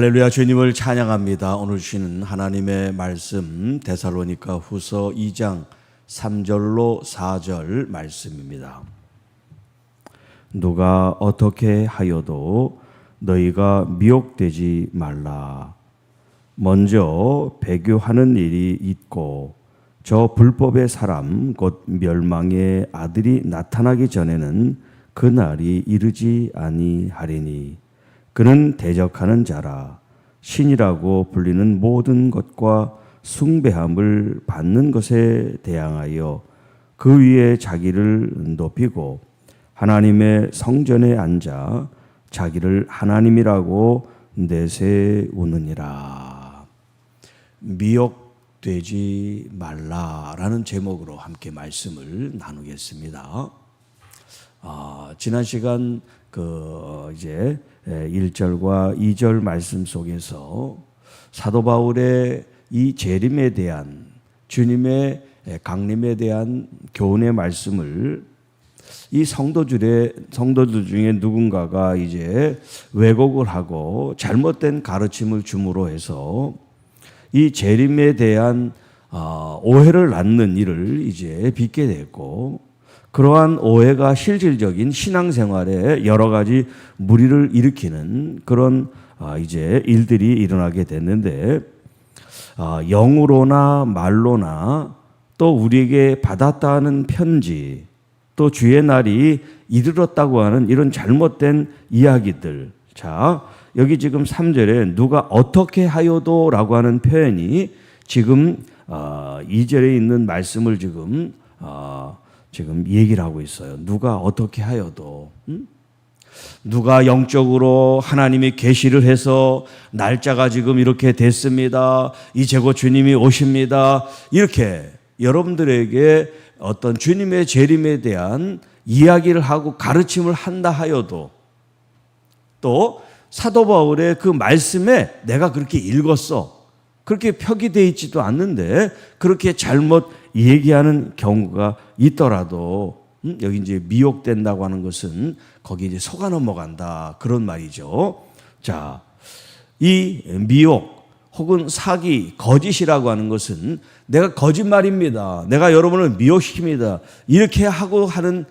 할렐루야 주님을 찬양합니다. 오늘 주시는 하나님의 말씀 데살로니가 후서 2장 3절로 4절 말씀입니다. 누가 어떻게 하여도 너희가 미혹되지 말라. 먼저 배교하는 일이 있고 저 불법의 사람 곧 멸망의 아들이 나타나기 전에는 그 날이 이르지 아니하리니 그는 대적하는 자라 신이라고 불리는 모든 것과 숭배함을 받는 것에 대항하여 그 위에 자기를 높이고 하나님의 성전에 앉아 자기를 하나님이라고 내세우느니라. 미혹되지 말라라는 제목으로 함께 말씀을 나누겠습니다. 아, 지난 시간 그 이제 1절과 2절 말씀 속에서 사도 바울의 이 재림에 대한 주님의 강림에 대한 교훈의 말씀을 이 성도들의 성도들 중에 누군가가 이제 왜곡을 하고 잘못된 가르침을 줌으로 해서 이 재림에 대한 어, 오해를 낳는 일을 이제 빚게 됐고 그러한 오해가 실질적인 신앙생활에 여러 가지 무리를 일으키는 그런 아, 이제 일들이 일어나게 됐는데 아, 영으로나 말로나 또 우리에게 받았다는 편지 또 주의 날이 이르렀다고 하는 이런 잘못된 이야기들. 자, 여기 지금 3절에 누가 어떻게 하여도라고 하는 표현이 지금 2절에 있는 말씀을 지금 지금 얘기를 하고 있어요. 누가 어떻게 하여도 음? 누가 영적으로 하나님이 계시를 해서 날짜가 지금 이렇게 됐습니다. 이제 곧 주님이 오십니다. 이렇게 여러분들에게 어떤 주님의 재림에 대한 이야기를 하고 가르침을 한다 하여도 또 사도 바울의 그 말씀에 내가 그렇게 읽었어. 그렇게 표기되어 있지도 않는데 그렇게 잘못 얘기하는 경우가 있더라도 음? 여기 이제 미혹된다고 하는 것은 거기 이제 속아 넘어간다 그런 말이죠. 자, 이 미혹 혹은 사기, 거짓이라고 하는 것은 내가 거짓말입니다. 내가 여러분을 미혹시킵니다. 이렇게 하고 하는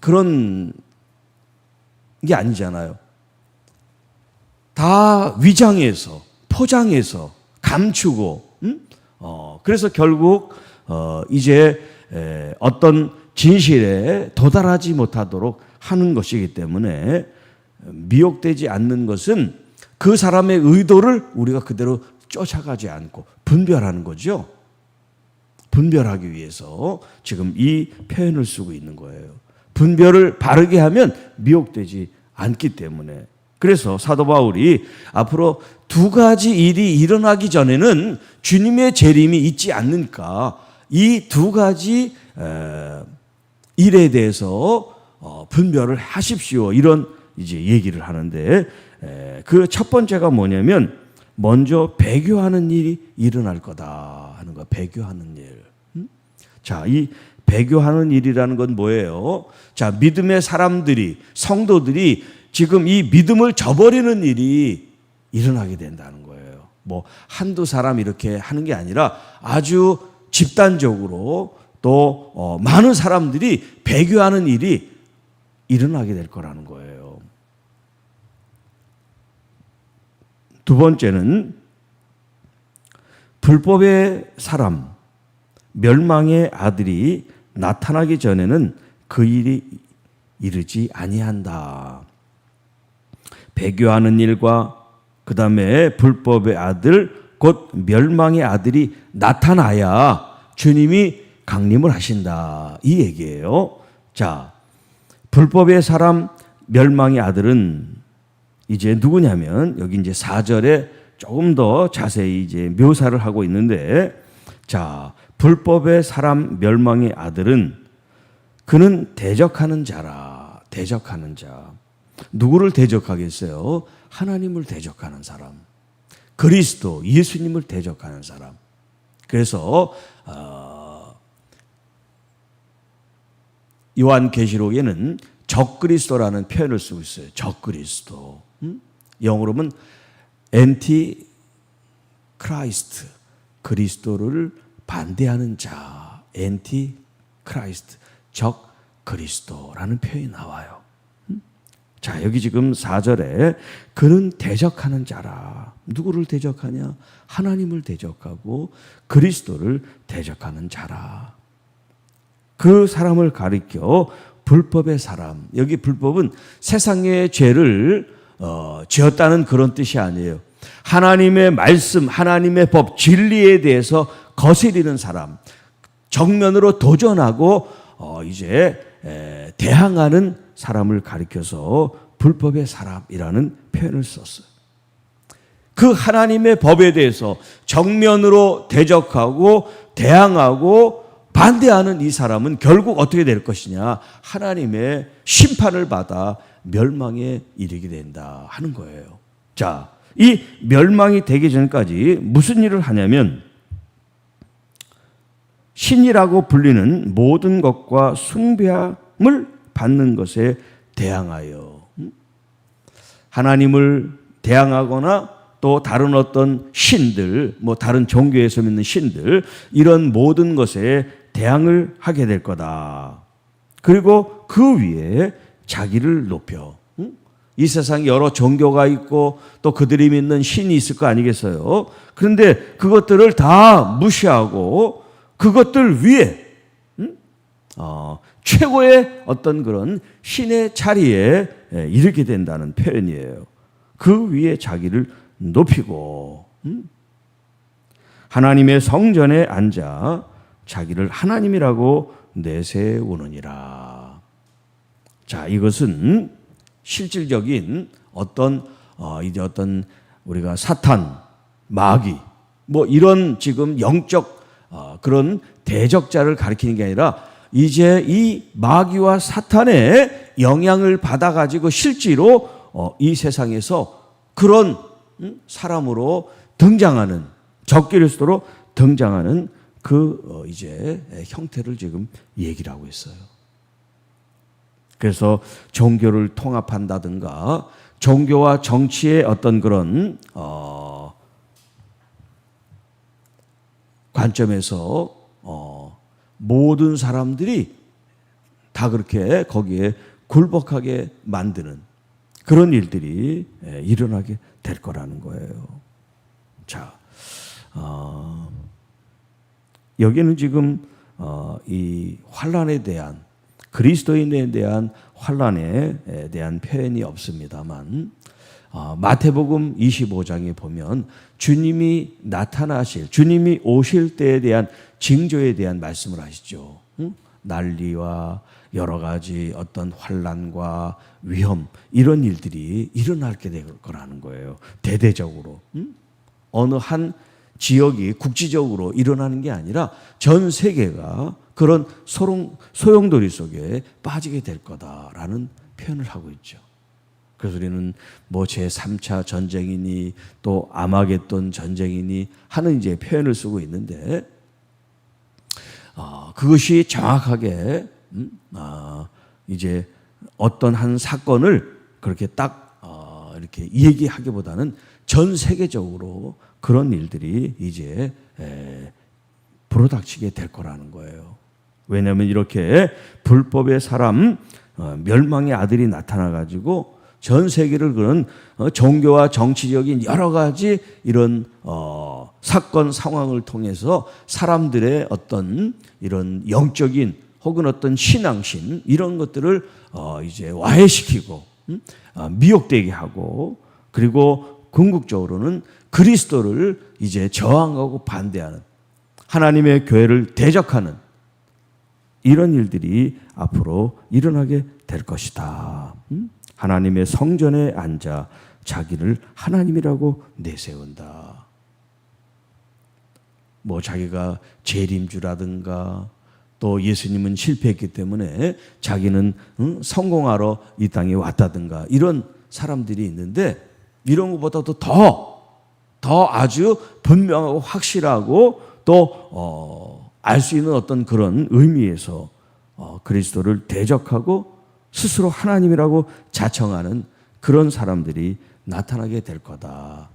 그런 게 아니잖아요. 다 위장해서, 포장해서, 감추고, 음? 어, 그래서 결국 어, 이제 에, 어떤 진실에 도달하지 못하도록 하는 것이기 때문에 미혹되지 않는 것은 그 사람의 의도를 우리가 그대로 쫓아가지 않고 분별하는 거죠. 분별하기 위해서 지금 이 표현을 쓰고 있는 거예요. 분별을 바르게 하면 미혹되지 않기 때문에. 그래서 사도 바울이 앞으로 두 가지 일이 일어나기 전에는 주님의 재림이 있지 않는가 이 두 가지 일에 대해서 어, 분별을 하십시오. 이런 이제 얘기를 하는데 그 첫 번째가 뭐냐면 먼저 배교하는 일이 일어날 거다 하는 거. 배교하는 일. 음? 자, 이 배교하는 일이라는 건 뭐예요? 자, 믿음의 사람들이 성도들이 지금 이 믿음을 저버리는 일이 일어나게 된다는 거예요. 뭐 한두 사람 이렇게 하는 게 아니라 아주 집단적으로 또 어, 많은 사람들이 배교하는 일이 일어나게 될 거라는 거예요. 두 번째는 불법의 사람, 멸망의 아들이 나타나기 전에는 그 일이 이르지 아니한다. 배교하는 일과 그 다음에 불법의 아들, 곧 멸망의 아들이 나타나야 주님이 강림을 하신다. 이 얘기예요. 자, 불법의 사람, 멸망의 아들은 이제 누구냐면 여기 이제 4절에 조금 더 자세히 이제 묘사를 하고 있는데 자, 불법의 사람, 멸망의 아들은 그는 대적하는 자라. 대적하는 자. 누구를 대적하겠어요? 하나님을 대적하는 사람. 그리스도, 예수님을 대적하는 사람. 그래서 어, 요한계시록에는 적그리스도라는 표현을 쓰고 있어요. 적그리스도. 음? 영어로는 엔티 크라이스트 그리스도를 반대하는 자 엔티 크라이스트 적 그리스도라는 표현이 나와요. 음? 자, 여기 지금 4절에 그는 대적하는 자라. 누구를 대적하냐? 하나님을 대적하고 그리스도를 대적하는 자라. 그 사람을 가리켜 불법의 사람. 여기 불법은 세상의 죄를 어, 지었다는 그런 뜻이 아니에요. 하나님의 말씀, 하나님의 법, 진리에 대해서 거스리는 사람, 정면으로 도전하고 어, 이제 에, 대항하는 사람을 가리켜서 불법의 사람이라는 표현을 썼어요. 그 하나님의 법에 대해서 정면으로 대적하고 대항하고 반대하는 이 사람은 결국 어떻게 될 것이냐? 하나님의 심판을 받아 멸망에 이르게 된다 하는 거예요. 자, 이 멸망이 되기 전까지 무슨 일을 하냐면 신이라고 불리는 모든 것과 숭배함을 받는 것에 대항하여 음? 하나님을 대항하거나 또 다른 어떤 신들, 뭐 다른 종교에서 믿는 신들 이런 모든 것에 대항을 하게 될 거다. 그리고 그 위에 자기를 높여 음? 이 세상에 여러 종교가 있고 또 그들이 믿는 신이 있을 거 아니겠어요? 그런데 그것들을 다 무시하고 그것들 위에 음? 어, 최고의 어떤 그런 신의 자리에 예, 이르게 된다는 표현이에요. 그 위에 자기를 높이고 음? 하나님의 성전에 앉아 자기를 하나님이라고 내세우느니라. 자, 이것은 실질적인 어떤 어, 이제 어떤 우리가 사탄, 마귀 뭐 이런 지금 영적 어, 그런 대적자를 가리키는 게 아니라 이제 이 마귀와 사탄의 영향을 받아 가지고 실제로 어, 이 세상에서 그런 음, 사람으로 등장하는 적그리스도로 등장하는 그 어, 이제 형태를 지금 얘기를 하고 있어요. 그래서 종교를 통합한다든가 종교와 정치의 어떤 그런 어 관점에서 어 모든 사람들이 다 그렇게 거기에 굴복하게 만드는 그런 일들이 예, 일어나게 될 거라는 거예요. 자, 어, 여기는 지금 어, 이 환란에 대한 그리스도인에 대한 환란에 대한 표현이 없습니다만 어, 마태복음 25장에 보면 주님이 나타나실 주님이 오실 때에 대한 징조에 대한 말씀을 하시죠. 응? 난리와 여러 가지 어떤 환란과 위험 이런 일들이 일어나게 될 거라는 거예요. 대대적으로 응? 어느 한 지역이 국지적으로 일어나는 게 아니라 전 세계가 그런 소용, 소용돌이 속에 빠지게 될 거다라는 표현을 하고 있죠. 그래서 우리는 뭐 제3차 전쟁이니 또 아마겟돈 전쟁이니 하는 이제 표현을 쓰고 있는데 어, 그것이 정확하게 음, 어, 이제 어떤 한 사건을 그렇게 딱 어, 이렇게 얘기하기보다는 전 세계적으로 그런 일들이 이제 에, 불어닥치게 될 거라는 거예요. 왜냐하면 이렇게 불법의 사람 어, 멸망의 아들이 나타나 가지고 전 세계를 그런 어, 종교와 정치적인 여러 가지 이런 어, 사건 상황을 통해서 사람들의 어떤 이런 영적인 혹은 어떤 신앙심 이런 것들을 어, 이제 와해시키고 음? 어, 미혹되게 하고 그리고 궁극적으로는 그리스도를 이제 저항하고 반대하는 하나님의 교회를 대적하는 이런 일들이 앞으로 일어나게 될 것이다. 음? 하나님의 성전에 앉아 자기를 하나님이라고 내세운다. 뭐 자기가 재림주라든가 또 예수님은 실패했기 때문에 자기는 응? 성공하러 이 땅에 왔다든가 이런 사람들이 있는데 이런 것보다도 더, 더 아주 분명하고 확실하고 또, 어, 알 수 있는 어떤 그런 의미에서 어, 그리스도를 대적하고 스스로 하나님이라고 자청하는 그런 사람들이 나타나게 될 거다.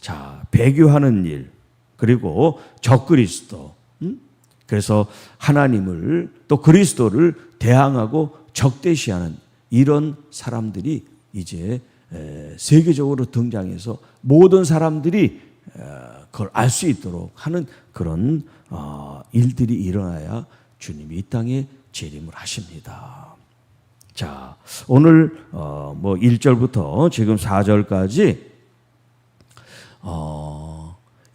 자, 배교하는 일, 그리고 적그리스도. 음? 그래서 하나님을 또 그리스도를 대항하고 적대시하는 이런 사람들이 이제 에, 세계적으로 등장해서 모든 사람들이 에, 그걸 알 수 있도록 하는 그런 어, 일들이 일어나야 주님이 이 땅에 재림을 하십니다. 자, 오늘 어, 뭐 1절부터 지금 4절까지 어,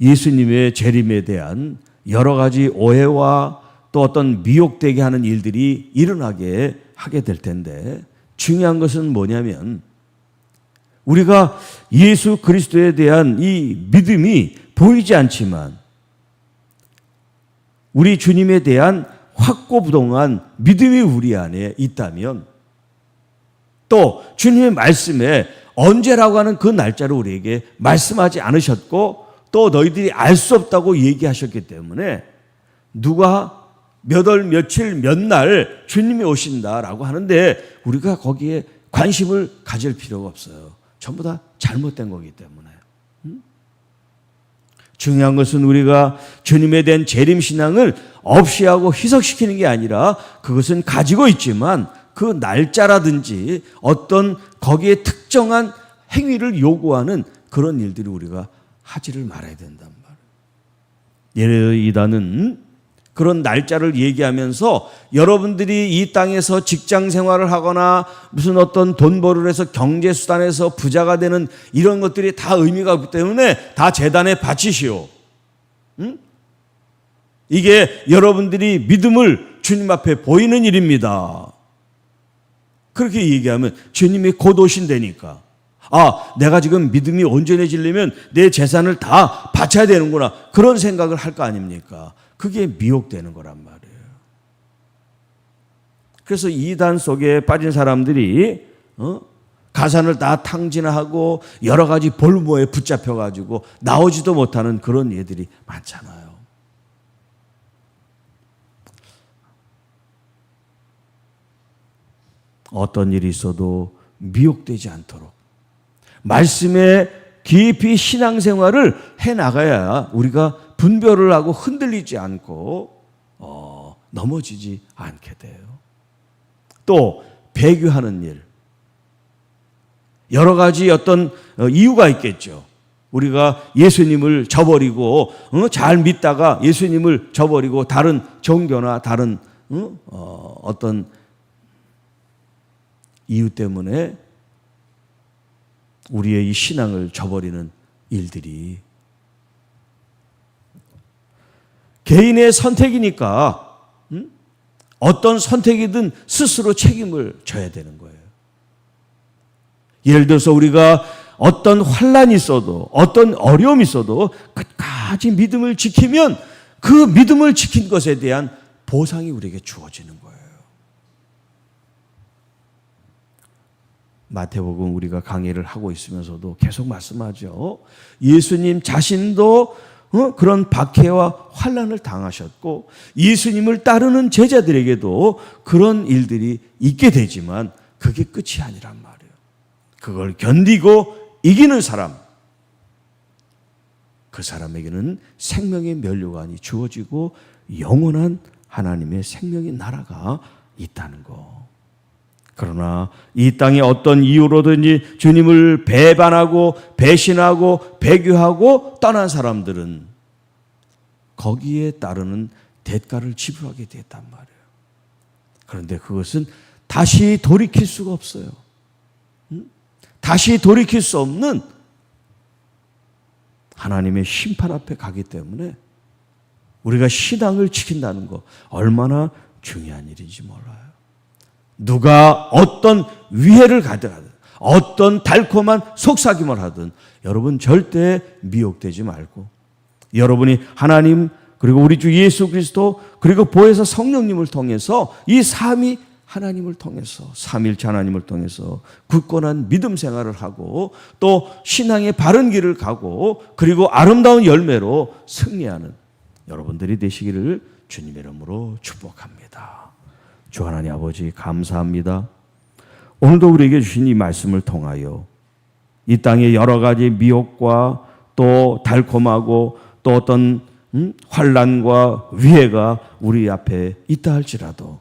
예수님의 재림에 대한 여러 가지 오해와 또 어떤 미혹되게 하는 일들이 일어나게 하게 될 텐데 중요한 것은 뭐냐면 우리가 예수 그리스도에 대한 이 믿음이 보이지 않지만 우리 주님에 대한 확고부동한 믿음이 우리 안에 있다면 또 주님의 말씀에 언제라고 하는 그 날짜를 우리에게 말씀하지 않으셨고 또 너희들이 알 수 없다고 얘기하셨기 때문에 누가 몇 월 며칠 몇 날 주님이 오신다라고 하는데 우리가 거기에 관심을 가질 필요가 없어요. 전부 다 잘못된 거기 때문에. 음? 중요한 것은 우리가 주님에 대한 재림 신앙을 없이 하고 희석시키는 게 아니라 그것은 가지고 있지만 그 날짜라든지 어떤 거기에 특정한 행위를 요구하는 그런 일들이 우리가 하지를 말아야 된단 말이에요. 예를 이다는 그런 날짜를 얘기하면서 여러분들이 이 땅에서 직장 생활을 하거나 무슨 어떤 돈 벌을 해서 경제 수단에서 부자가 되는 이런 것들이 다 의미가 없기 때문에 다 재단에 바치시오. 응? 이게 여러분들이 믿음을 주님 앞에 보이는 일입니다. 그렇게 얘기하면 주님이 곧 오신다니까. 아, 내가 지금 믿음이 온전해지려면 내 재산을 다 바쳐야 되는구나. 그런 생각을 할 거 아닙니까? 그게 미혹되는 거란 말이에요. 그래서 이단 속에 빠진 사람들이 어? 가산을 다 탕진하고 여러 가지 볼모에 붙잡혀 가지고 나오지도 못하는 그런 예들이 많잖아요. 어떤 일이 있어도 미혹되지 않도록 말씀에 깊이 신앙생활을 해 나가야 우리가 분별을 하고 흔들리지 않고 어, 넘어지지 않게 돼요. 또 배교하는 일 여러 가지 어떤 어, 이유가 있겠죠. 우리가 예수님을 저버리고 어, 잘 믿다가 예수님을 저버리고 다른 종교나 다른 어, 어떤 이유 때문에 우리의 이 신앙을 저버리는 일들이 개인의 선택이니까 음? 어떤 선택이든 스스로 책임을 져야 되는 거예요. 예를 들어서 우리가 어떤 환란이 있어도 어떤 어려움이 있어도 끝까지 믿음을 지키면 그 믿음을 지킨 것에 대한 보상이 우리에게 주어지는 거예요. 마태복음 우리가 강의를 하고 있으면서도 계속 말씀하죠. 예수님 자신도 어? 그런 박해와 환란을 당하셨고 예수님을 따르는 제자들에게도 그런 일들이 있게 되지만 그게 끝이 아니란 말이에요. 그걸 견디고 이기는 사람 그 사람에게는 생명의 면류관이 주어지고 영원한 하나님의 생명의 나라가 있다는 거. 그러나 이 땅에 어떤 이유로든지 주님을 배반하고 배신하고 배교하고 떠난 사람들은 거기에 따르는 대가를 지불하게 됐단 말이에요. 그런데 그것은 다시 돌이킬 수가 없어요. 다시 돌이킬 수 없는 하나님의 심판 앞에 가기 때문에 우리가 신앙을 지킨다는 거 얼마나 중요한 일인지 몰라요. 누가 어떤 위해를 가져가든 어떤 달콤한 속삭임을 하든 여러분 절대 미혹되지 말고 여러분이 하나님 그리고 우리 주 예수 그리스도 그리고 보혜사 성령님을 통해서 이 삼위 하나님을 통해서 삼일체 하나님을 통해서 굳건한 믿음 생활을 하고 또 신앙의 바른 길을 가고 그리고 아름다운 열매로 승리하는 여러분들이 되시기를 주님의 이름으로 축복합니다. 주 하나님 아버지 감사합니다. 오늘도 우리에게 주신 이 말씀을 통하여 이 땅에 여러 가지 미혹과 또 달콤하고 또 어떤 음? 환란과 위해가 우리 앞에 있다 할지라도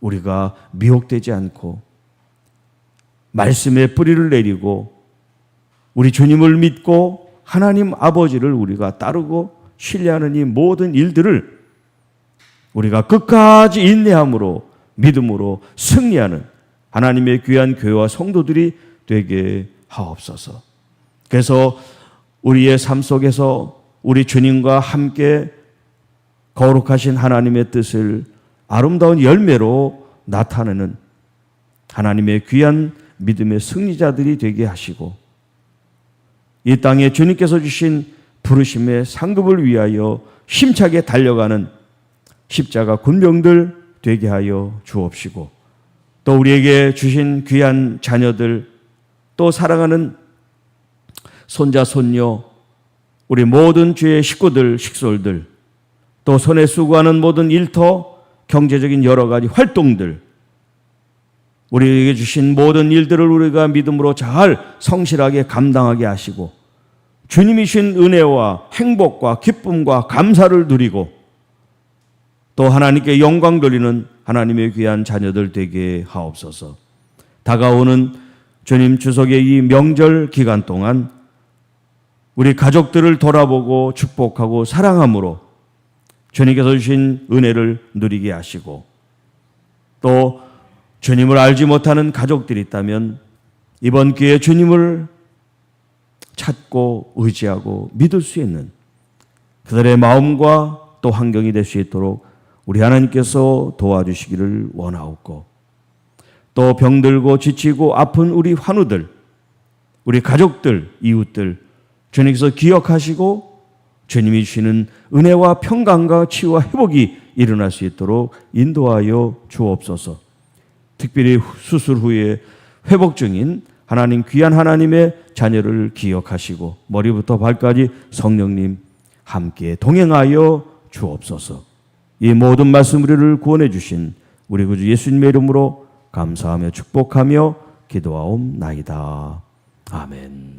우리가 미혹되지 않고 말씀의 뿌리를 내리고 우리 주님을 믿고 하나님 아버지를 우리가 따르고 신뢰하는 이 모든 일들을 우리가 끝까지 인내함으로 믿음으로 승리하는 하나님의 귀한 교회와 성도들이 되게 하옵소서. 그래서 우리의 삶 속에서 우리 주님과 함께 거룩하신 하나님의 뜻을 아름다운 열매로 나타내는 하나님의 귀한 믿음의 승리자들이 되게 하시고 이 땅에 주님께서 주신 부르심의 상급을 위하여 힘차게 달려가는 십자가 군병들 되게 하여 주옵시고 또 우리에게 주신 귀한 자녀들 또 사랑하는 손자 손녀 우리 모든 주의 식구들 식솔들 또 손에 수고하는 모든 일터 경제적인 여러 가지 활동들 우리에게 주신 모든 일들을 우리가 믿음으로 잘 성실하게 감당하게 하시고 주님이 신 은혜와 행복과 기쁨과 감사를 누리고 또 하나님께 영광 돌리는 하나님의 귀한 자녀들 되게 하옵소서. 다가오는 주님 주석의 이 명절 기간 동안 우리 가족들을 돌아보고 축복하고 사랑함으로 주님께서 주신 은혜를 누리게 하시고 또 주님을 알지 못하는 가족들이 있다면 이번 기회에 주님을 찾고 의지하고 믿을 수 있는 그들의 마음과 또 환경이 될 수 있도록 우리 하나님께서 도와주시기를 원하옵고 또 병들고 지치고 아픈 우리 환우들 우리 가족들 이웃들 주님께서 기억하시고 주님이 주시는 은혜와 평강과 치유와 회복이 일어날 수 있도록 인도하여 주옵소서. 특별히 수술 후에 회복 중인 하나님 귀한 하나님의 자녀를 기억하시고 머리부터 발까지 성령님 함께 동행하여 주옵소서. 이 모든 말씀 우리를 구원해 주신 우리 구주 예수님의 이름으로 감사하며 축복하며 기도하옵나이다. 아멘.